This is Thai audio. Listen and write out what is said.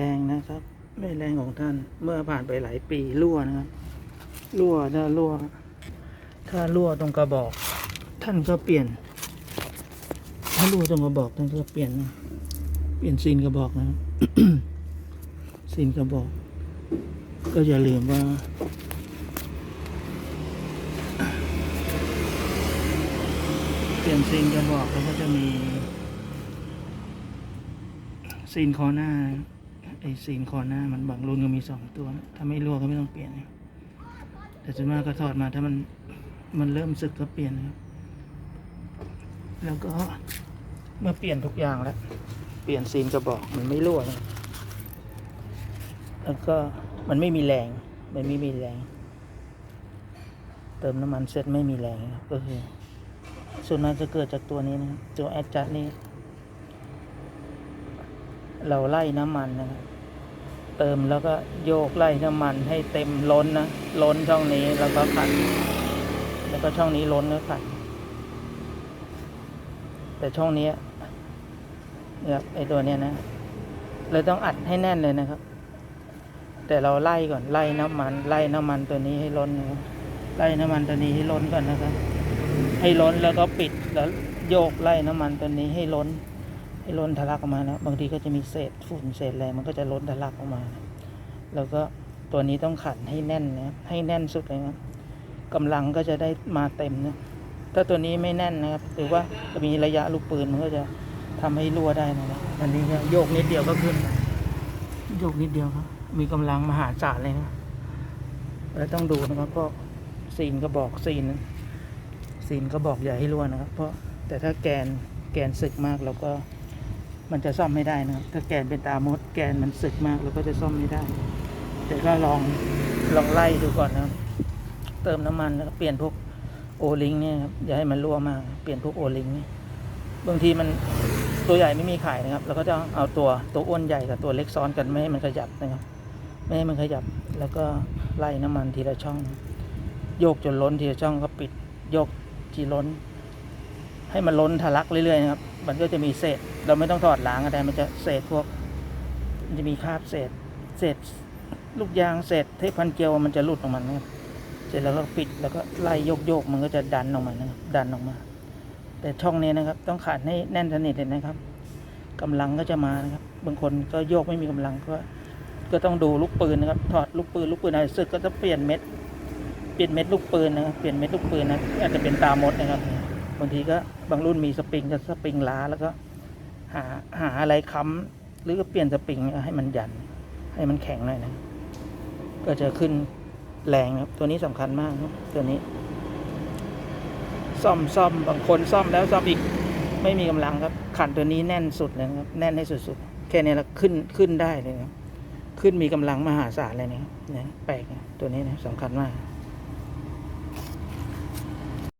แรงนะครับไม่แรงของท่านเมื่อผ่านไปหลายปีรั่วนะครับรั่วถ้ารั่ว ถ้ารั่วตรงกระบอก ท่านก็เปลี่ยน ถ้ารั่วตรงกระบอกท่านก็เปลี่ยนนะเปลี่ยนซีนกระบอกนะซีนกระบอก ก็อย่าลืมว่าเปลี่ยนซีนกระบอกแล้วก็จะมีซีนคอหน้านะ ไอซีนคอหน้ามันบางรุ่นก็มีสองตัวนะถ้าไม่รั่วก็ไม่ต้องเปลี่ยนนะแต่ส่วนมากก็ถอดมาถ้ามันมันเริ่มสึกก็เปลี่ยนนะครับ แล้วก็เมื่อเปลี่ยนทุกอย่างแล้ว เปลี่ยนซีนกระบอกมันไม่รั่วนะแล้วก็มันไม่มีแรง มันไม่มีแรง เติมน้ำมันเสร็จไม่มีแรงก็คือส่วนมากจะเกิดจากตัวนี้นะตัวแอดจัดนี่เราไล่น้ำมันนะครับ เติมแล้วก็โยกไล่น้ำมันให้เต็มล้นนะ ล้นช่องนี้แล้วก็ขัด แล้วก็ช่องนี้ล้นก็ขัด แต่ช่องนี้นะครับไอตัวเนี้ยนะเราต้องอัดให้แน่นเลยนะครับ แต่เราไล่ก่อนไล่น้ำมัน ไล่น้ำมันตัวนี้ให้ล้นนะไล่น้ำมันตัวนี้ให้ล้นก่อนนะครับ ให้ล้นแล้วก็ปิดแล้วโยกไล่น้ำมันตัวนี้ให้ล้น ให้ล้นทะลักออกมานะบางทีก็จะมีเศษฝุ่นเศษอะไรมันก็จะล้นทะลักออกมา แล้วก็ตัวนี้ต้องขันให้แน่นนะให้แน่นสุดเลยนะกำลังก็จะได้มาเต็มนะถ้าตัวนี้ไม่แน่นนะครับหรือว่าจะมีระยะลูกปืนมันก็จะทำให้รั่วได้นะครับอันนี้ก็โยกนิดเดียวก็ขึ้นนะโยกนิดเดียวครับ มีกำลังมหาศาลเลยนะแล้วต้องดูนะครับก็ซีนก็บอกซีนซีนก็บอกอย่าให้รั่วนะครับ เพราะแต่ถ้าแกนแกนสึกมากเราก็ มันจะซ่อมไม่ได้นะครับถ้าแกนเป็นตามดแกนมันสึกมากเราก็จะซ่อมไม่ได้ แต่ก็ลองลองไล่ดูก่อนนะเติมน้ำมันแล้วก็เปลี่ยนพวกโอลิงเนี่ยครับอย่าให้มันรั่วมาก เปลี่ยนพวกโอลิงนี่บางทีมันตัวใหญ่ไม่มีขายนะครับเราก็จะเอาตัวตัวอ้วนใหญ่กับตัวเล็กซ้อนกันไม่ให้มันขยับนะครับ ไม่ให้มันขยับแล้วก็ไล่น้ำมันทีละช่อง โยกจนล้นทีละช่องก็ปิดโยกทีล้น ให้มันล้นทะลักเรื่อยๆนะครับ มันก็จะมีเศษ เราไม่ต้องถอดล้างอะไรมันจะเศษพวก มันจะมีคราบเศษ เศษลูกยางเศษเทปพันเกลียวมันจะหลุดออกมานะครับเสร็จแล้วก็ปิดแล้วก็ไล่โยกโยกมันก็จะดันออกมานะครับดันออกมา แต่ช่องนี้นะครับ ต้องขัดให้แน่นสนิทเลยนะครับกำลังก็จะมานะครับ บางคนก็โยกไม่มีกำลังก็ก็ต้องดูลูกปืนนะครับ ถอดลูกปืนลูกปืนอะไรสึกก็จะเปลี่ยนเม็ด เปลี่ยนเม็ดลูกปืนนะครับ เปลี่ยนเม็ดลูกปืนนะอาจจะเป็นตามดนะครับ บางทีก็บางรุ่นมีสปริงก็สปริงล้าแล้วก็ หาหาอะไรค้ำหรือเปลี่ยนสปริงให้มันยัน ให้มันแข็งหน่อยนะ ก็จะขึ้นแรงนะครับ ตัวนี้สำคัญมากครับตัวนี้ ซ่อมซ่อมบางคนซ่อมแล้วซ่อมอีกไม่มีกำลังครับ ขันตัวนี้แน่นสุดเลยนะครับ แน่นให้สุดๆ แค่นี้แล้วขึ้นขึ้นได้เลยนะครับ ขึ้นมีกำลังมหาศาลเลยนะครับนะแปลกนะตัวนี้นะสำคัญมาก